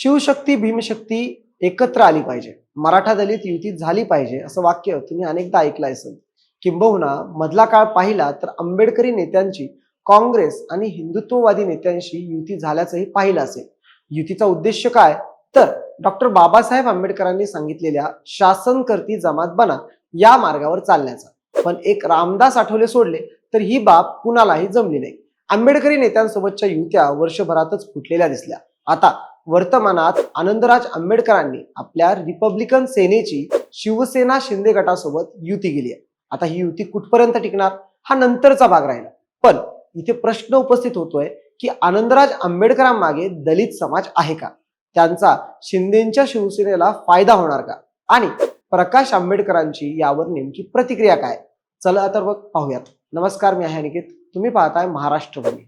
शिवशक्ती भीमशक्ती एकत्र आली पाहिजे. मराठा दलित युती झाली पाहिजे असं वाक्य तुम्ही अनेकदा ऐकलं असेल किंबहुना मधला काळ पाहिला तर आंबेडकरी नेत्यांची काँग्रेस आणि हिंदुत्ववादी नेत्यांशी युती झाल्याचंही पाहिलं असेल. युतीचा उद्देश काय? तर डॉक्टर बाबासाहेब आंबेडकरांनी सांगितलेल्या शासन करती जमात बना या मार्गावर चालण्याचा. पण एक रामदास आठवले सोडले तर ही बाब कुणालाही जमली नाही. आंबेडकरी नेत्यांसोबतच्या युत्या वर्षभरातच फुटलेल्या दिसल्या. आता वर्तमानात आनंदराज आंबेडकरांनी आपल्या रिपब्लिकन सेनेची शिवसेना शिंदे गटासोबत युती केली आहे. आता ही युती कुठपर्यंत टिकणार? हा नंतरचा भाग राहिला. पण इथे प्रश्न उपस्थित होतोय की आनंदराज आंबेडकरांमागे दलित समाज आहे का? त्यांचा शिंदेच्या शिवसेनेला फायदा होणार का? आणि प्रकाश आंबेडकरांची यावर नेमकी प्रतिक्रिया काय? चला तर मग पाहूयात. नमस्कार मी आहे अनिकेत. तुम्ही पाहताय महाराष्ट्र भूमी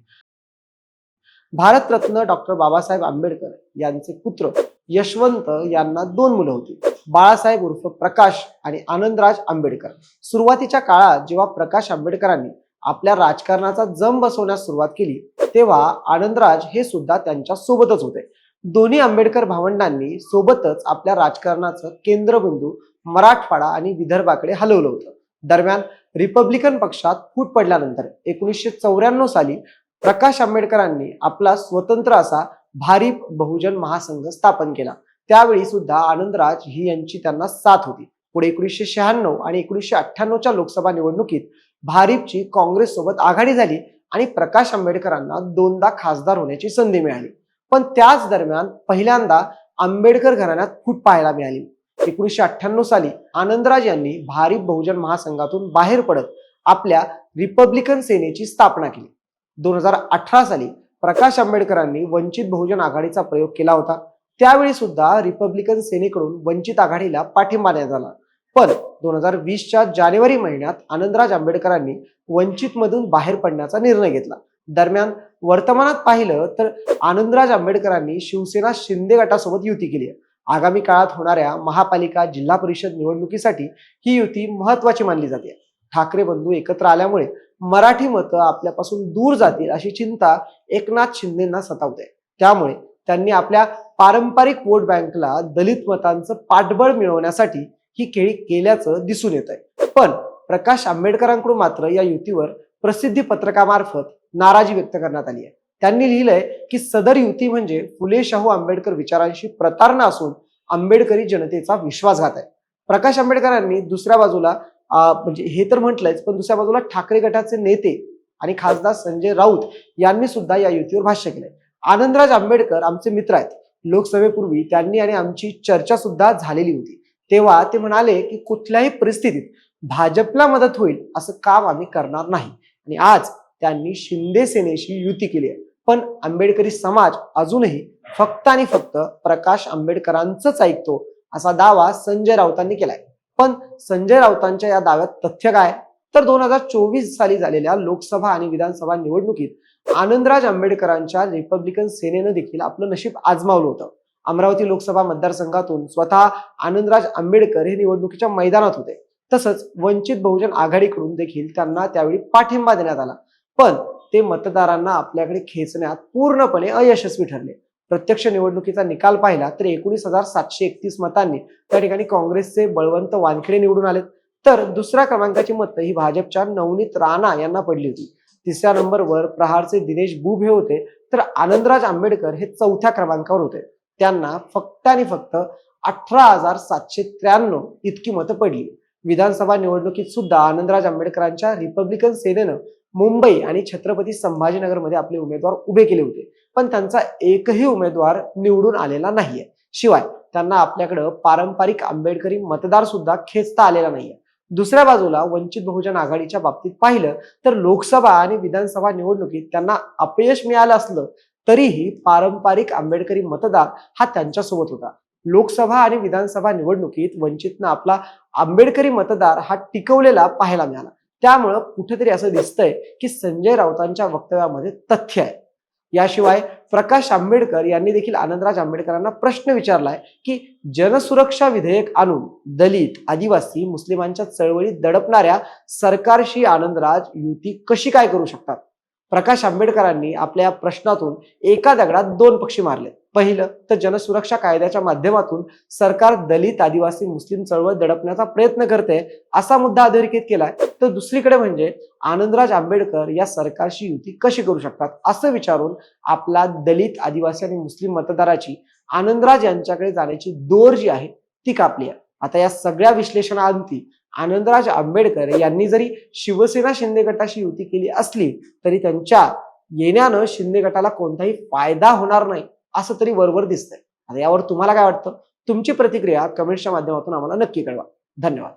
भारतरत्न डॉक्टर बाबासाहेब आंबेडकर यांचे पुत्र यशवंत यांना दोन मुलं होती. बाळासाहेब उर्फ प्रकाश आणि आनंदराज आंबेडकर. सुरुवातीच्या काळात जेव्हा प्रकाश आंबेडकरांनी आपल्या राजकारणाचा जम बसवण्यास सुरुवात केली तेव्हा आनंदराज हे सुद्धा त्यांच्या सोबतच होते. दोन्ही आंबेडकर भावंडांनी सोबतच आपल्या राजकारणाचं केंद्रबिंदू मराठवाडा आणि विदर्भाकडे हलवलं होतं. दरम्यान रिपब्लिकन पक्षात फूट पडल्यानंतर एकोणीसशे चौऱ्याण्णव साली प्रकाश आंबेडकरांनी आपला स्वतंत्र असा भारीप बहुजन महासंघ स्थापन केला. त्यावेळी सुद्धा आनंदराज ही यांची त्यांना साथ होती. पुढे एकोणीसशे शहाण्णव आणि एकोणीसशे अठ्ठ्याण्णवच्या लोकसभा निवडणुकीत भारीपची काँग्रेस सोबत आघाडी झाली आणि प्रकाश आंबेडकरांना दोनदा खासदार होण्याची संधी मिळाली. पण त्याच दरम्यान पहिल्यांदा आंबेडकर घराण्यात फूट पाहायला मिळाली. एकोणीसशे अठ्ठ्याण्णव साली आनंदराज यांनी भारीप बहुजन महासंघातून बाहेर पडत आपल्या रिपब्लिकन सेनेची स्थापना केली. दोन हजार अठरा साली प्रकाश आंबेडकरांनी वंचित बहुजन आघाडीचा प्रयोग केला होता. त्यावेळी सुद्धा रिपब्लिकन सेनेकडून वंचित आघाडीला पाठिंबा देण्यात आला. पण दोन हजार वीसच्या जानेवारी महिन्यात आनंदराज आंबेडकरांनी वंचित मधून बाहेर पडण्याचा निर्णय घेतला. दरम्यान वर्तमानात पाहिलं तर आनंदराज आंबेडकरांनी शिवसेना शिंदे गटासोबत युती केली आहे. आगामी काळात होणाऱ्या महापालिका जिल्हा परिषद निवडणुकीसाठी ही युती महत्वाची मानली जाते. ठाकरे बंधू एकत्र आल्यामुळे मराठी मतं आपल्यापासून दूर जातील अशी चिंता एकनाथ शिंदेना सतावते. त्यामुळे त्यांनी आपल्या पारंपरिक वोट बँकला दलित मतांचं पाठबळ मिळवण्यासाठी ही केळी केल्याचं दिसून येत आहे पण प्रकाश आंबेडकरांकडून मात्र या युतीवर प्रसिद्धी पत्रकामार्फत नाराजी व्यक्त करण्यात आली आहे. त्यांनी लिहिलंय की सदर युती म्हणजे फुले शाहू आंबेडकर विचारांशी प्रतारणा असून आंबेडकरी जनतेचा विश्वासघात आहे. प्रकाश आंबेडकरांनी दुसऱ्या बाजूला म्हणजे हे तर म्हटलंयच पण दुसऱ्या बाजूला ठाकरे गटाचे नेते आणि खासदार संजय राऊत यांनी सुद्धा या युतीवर भाष्य केलंय. आनंदराज आंबेडकर आमचे मित्र आहेत. लोकसभेपूर्वी त्यांनी आणि आमची चर्चा सुद्धा झालेली होती. तेव्हा ते म्हणाले की कुठल्याही परिस्थितीत भाजपला मदत होईल असं काम आम्ही करणार नाही. आणि आज त्यांनी शिंदे सेनेशी युती केली आहे. पण आंबेडकरी समाज अजूनही फक्त आणि फक्त प्रकाश आंबेडकरांचंच ऐकतो असा दावा संजय राऊतांनी केलाय. पण संजय राऊतांच्या या दाव्यात तथ्य काय? तर दोन हजार चोवीस साली झालेल्या लोकसभा आणि विधानसभा निवडणुकीत आनंदराज आंबेडकरांच्या रिपब्लिकन सेनेनं देखील आपलं नशीब आजमावलं होतं. अमरावती लोकसभा मतदारसंघातून स्वतः आनंदराज आंबेडकर हे निवडणुकीच्या मैदानात होते. तसंच वंचित बहुजन आघाडीकडून देखील त्यांना त्यावेळी पाठिंबा देण्यात आला. पण ते मतदारांना आपल्याकडे खेचण्यात पूर्णपणे अयशस्वी ठरले. प्रत्यक्ष निवडणुकीचा निकाल पाहिला तर एकोणीस हजार सातशे एकतीस मतांनी त्या ठिकाणी काँग्रेसचे बळवंत वानखेडे निवडून आलेत. तर दुसऱ्या क्रमांकाची मतं ही भाजपच्या नवनीत राणा यांना पडली होती. तिसऱ्या नंबरवर प्रहारचे दिनेश बुब हे होते. तर आनंदराज आंबेडकर हे चौथ्या क्रमांकावर होते. त्यांना फक्त आणि फक्त अठरा हजार सातशे त्र्याण्णव इतकी मतं पडली. विधानसभा निवडणुकीत सुद्धा आनंदराज आंबेडकरांच्या रिपब्लिकन सेनेनं मुंबई आणि छत्रपती संभाजीनगरमध्ये आपले उमेदवार उभे केले होते. पण त्यांचा एकही उमेदवार निवडून आलेला नाहीये. शिवाय त्यांना आपल्याकडं पारंपरिक आंबेडकरी मतदार सुद्धा खेचता आलेला नाहीये. दुसऱ्या बाजूला वंचित बहुजन आघाडीच्या बाबतीत पाहिलं तर लोकसभा आणि विधानसभा निवडणुकीत त्यांना अपयश मिळालं असलं तरीही पारंपरिक आंबेडकरी मतदार हा त्यांच्यासोबत होता. लोकसभा आणि विधानसभा निवडणुकीत वंचितनं आपला आंबेडकरी मतदार हा टिकवलेला पाहायला मिळाला. त्यामुळं कुठेतरी असं दिसतंय की संजय राऊतांच्या वक्तव्यामध्ये तथ्य आहे. याशिवाय प्रकाश आंबेडकर यांनी देखील आनंदराज आंबेडकरांना प्रश्न विचारलाय की जनसुरक्षा विधेयक आणून दलित आदिवासी मुस्लिमांच्या चळवळीत दडपणाऱ्या सरकारशी आनंदराज युती कशी काय करू शकतात? प्रकाश आंबेडकरांनी आपल्या प्रश्नातून एका दगडात दोन पक्षी मारले पहिलं तर जनसुरक्षा कायद्याच्या माध्यमातून सरकार दलित आदिवासी मुस्लिम चळवळ दडपण्याचा प्रयत्न करते असा मुद्दा अधोरेखित केलाय. तर दुसरीकडे म्हणजे आनंदराज आंबेडकर या सरकारशी युती कशी करू शकतात असं विचारून आपला दलित आदिवासी आणि मुस्लिम मतदाराची आनंदराज यांच्याकडे जाण्याची दोर जी आहे ती कापली आहे. आता या सगळ्या विश्लेषणाअंती आनंदराज आंबेडकर यांनी जरी शिवसेना शिंदे गटाशी युती केली असली तरी त्यांच्या येण्यानं शिंदे गटाला कोणताही फायदा होणार नाही असं तरी वरवर दिसतंय. आता यावर तुम्हाला काय वाटतं? तुमची प्रतिक्रिया कमेंट्सच्या माध्यमातून आम्हाला नक्की कळवा. धन्यवाद.